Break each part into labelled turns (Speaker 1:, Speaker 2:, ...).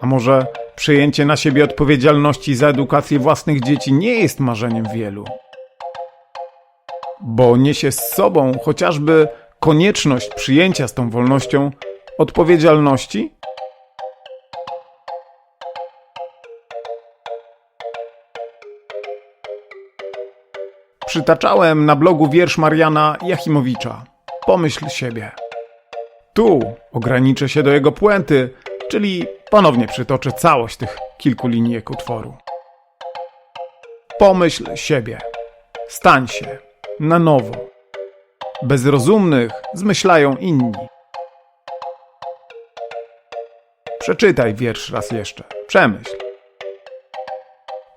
Speaker 1: A może przejęcie na siebie odpowiedzialności za edukację własnych dzieci nie jest marzeniem wielu? Bo niesie z sobą chociażby konieczność przyjęcia z tą wolnością odpowiedzialności? Przytaczałem na blogu wiersz Mariana Jachimowicza. Pomyśl siebie. Tu ograniczę się do jego puenty, czyli ponownie przytoczę całość tych kilku linijek utworu. Pomyśl siebie. Stań się. Na nowo. Bez rozumnych zmyślają inni. Przeczytaj wiersz raz jeszcze. Przemyśl.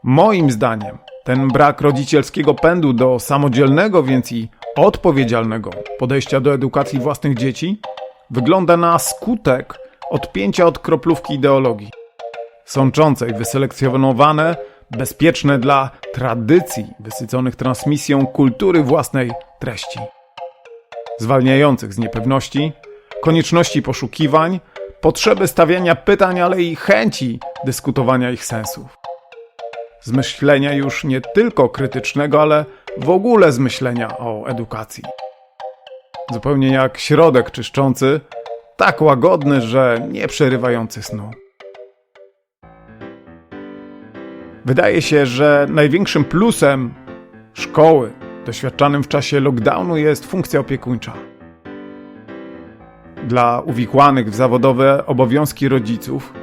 Speaker 1: Moim zdaniem ten brak rodzicielskiego pędu do samodzielnego, więc i odpowiedzialnego podejścia do edukacji własnych dzieci wygląda na skutek odpięcia od kroplówki ideologii, sączącej wyselekcjonowane, bezpieczne dla tradycji wysyconych transmisją kultury własnej treści, zwalniających z niepewności, konieczności poszukiwań, potrzeby stawiania pytań, ale i chęci dyskutowania ich sensów. Z myślenia już nie tylko krytycznego, ale w ogóle z myślenia o edukacji. Zupełnie jak środek czyszczący, tak łagodny, że nie przerywający snu. Wydaje się, że największym plusem szkoły doświadczanym w czasie lockdownu jest funkcja opiekuńcza. Dla uwikłanych w zawodowe obowiązki rodziców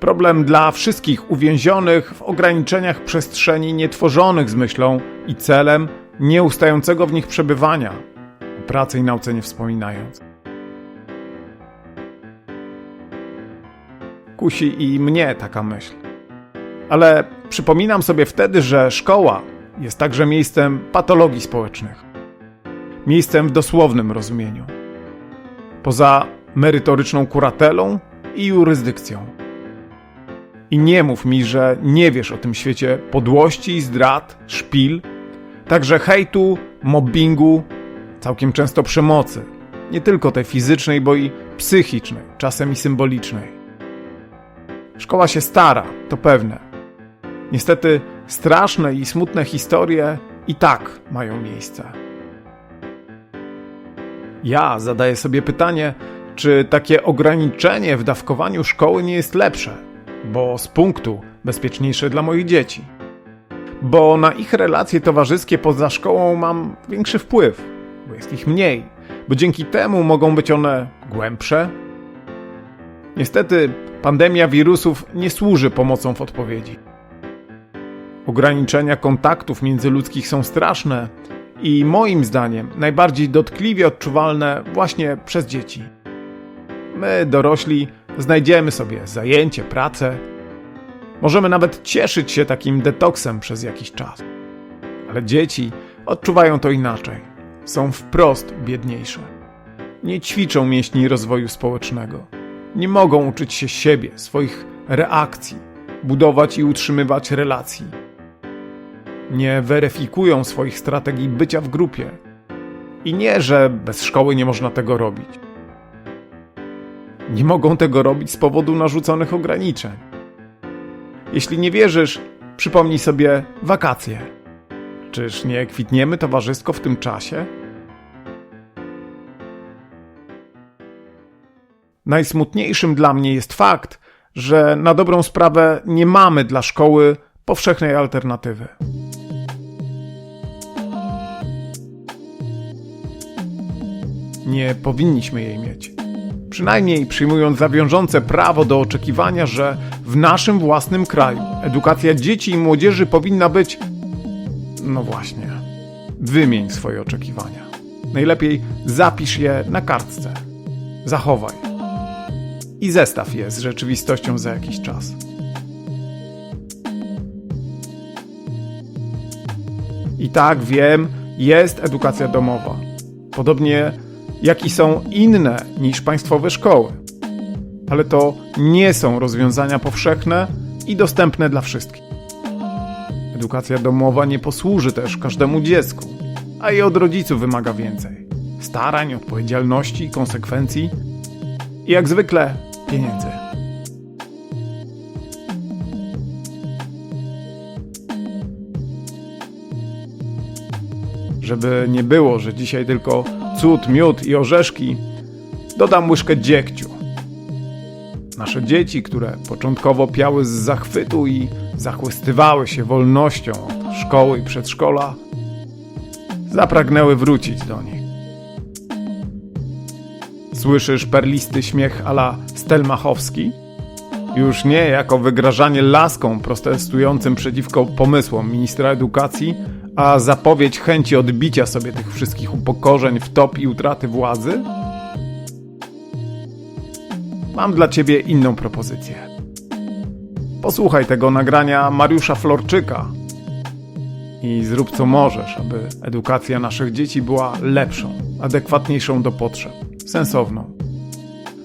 Speaker 1: Problem dla wszystkich uwięzionych w ograniczeniach przestrzeni nietworzonych z myślą i celem nieustającego w nich przebywania, o pracy i nauce nie wspominając. Kusi i mnie taka myśl. Ale przypominam sobie wtedy, że szkoła jest także miejscem patologii społecznych. Miejscem w dosłownym rozumieniu. Poza merytoryczną kuratelą i jurysdykcją. I nie mów mi, że nie wiesz o tym świecie podłości, zdrad, szpil, także hejtu, mobbingu, całkiem często przemocy. Nie tylko tej fizycznej, bo i psychicznej, czasem i symbolicznej. Szkoła się stara, to pewne. Niestety straszne i smutne historie i tak mają miejsce. Ja zadaję sobie pytanie, czy takie ograniczenie w dawkowaniu szkoły nie jest lepsze? bo z punktu bezpieczniejsze dla moich dzieci. Bo na ich relacje towarzyskie poza szkołą mam większy wpływ, bo jest ich mniej, bo dzięki temu mogą być one głębsze. Niestety, pandemia wirusów nie służy pomocą w odpowiedzi. Ograniczenia kontaktów międzyludzkich są straszne i moim zdaniem najbardziej dotkliwie odczuwalne właśnie przez dzieci. My, dorośli, znajdziemy sobie zajęcie, pracę. Możemy nawet cieszyć się takim detoksem przez jakiś czas. Ale dzieci odczuwają to inaczej. Są wprost biedniejsze. Nie ćwiczą mięśni rozwoju społecznego. Nie mogą uczyć się siebie, swoich reakcji, budować i utrzymywać relacji. Nie weryfikują swoich strategii bycia w grupie. I nie, że bez szkoły nie można tego robić nie mogą tego robić z powodu narzuconych ograniczeń. Jeśli nie wierzysz, przypomnij sobie wakacje. Czyż nie kwitniemy towarzysko w tym czasie? Najsmutniejszym dla mnie jest fakt, że na dobrą sprawę nie mamy dla szkoły powszechnej alternatywy. Nie powinniśmy jej mieć przynajmniej przyjmując za wiążące prawo do oczekiwania, że w naszym własnym kraju edukacja dzieci i młodzieży powinna być. No właśnie, wymień swoje oczekiwania. Najlepiej zapisz je na kartce. Zachowaj. I zestaw je z rzeczywistością za jakiś czas. I tak wiem, jest edukacja domowa. Podobnie jak i są inne niż państwowe szkoły. Ale to nie są rozwiązania powszechne i dostępne dla wszystkich. Edukacja domowa nie posłuży też każdemu dziecku, a i od rodziców wymaga więcej starań, odpowiedzialności, konsekwencji i jak zwykle pieniędzy. Żeby nie było, że dzisiaj tylko cud, miód i orzeszki, dodam łyżkę dziegciu. Nasze dzieci, które początkowo piały z zachwytu i zachłystywały się wolnością od szkoły i przedszkola, zapragnęły wrócić do nich. Słyszysz perlisty śmiech ala Stelmachowski? Już nie jako wygrażanie laską protestującym przeciwko pomysłom ministra edukacji, a zapowiedź chęci odbicia sobie tych wszystkich upokorzeń, wtop i utraty władzy? Mam dla ciebie inną propozycję. Posłuchaj tego nagrania Mariusza Florczyka i zrób co możesz, aby edukacja naszych dzieci była lepszą, adekwatniejszą do potrzeb, sensowną.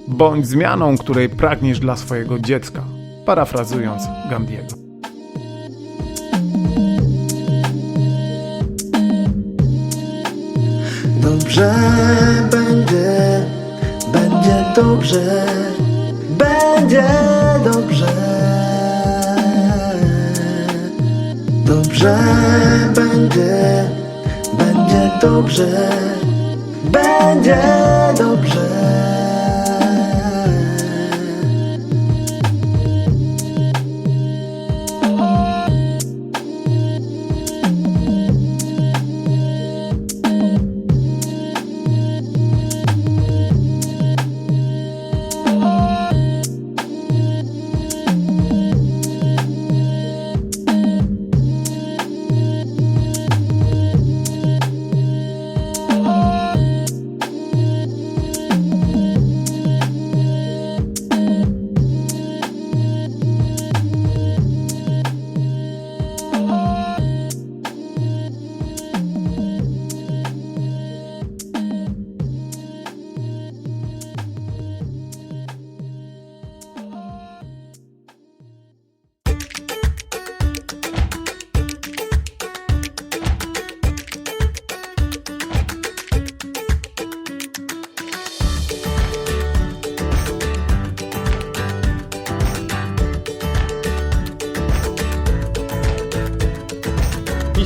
Speaker 1: Bądź zmianą, której pragniesz dla swojego dziecka, parafrazując Gandiego.
Speaker 2: Dobrze będzie, będzie dobrze, będzie dobrze. Dobrze będzie, będzie dobrze, będzie dobrze.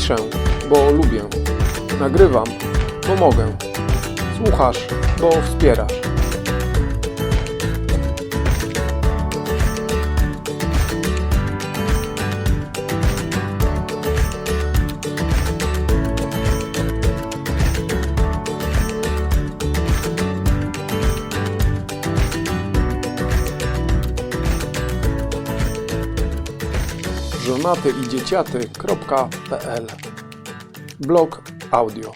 Speaker 3: Piszę, bo lubię. Nagrywam, bo mogę. Słuchasz, bo wspierasz. Żonaty Blog audio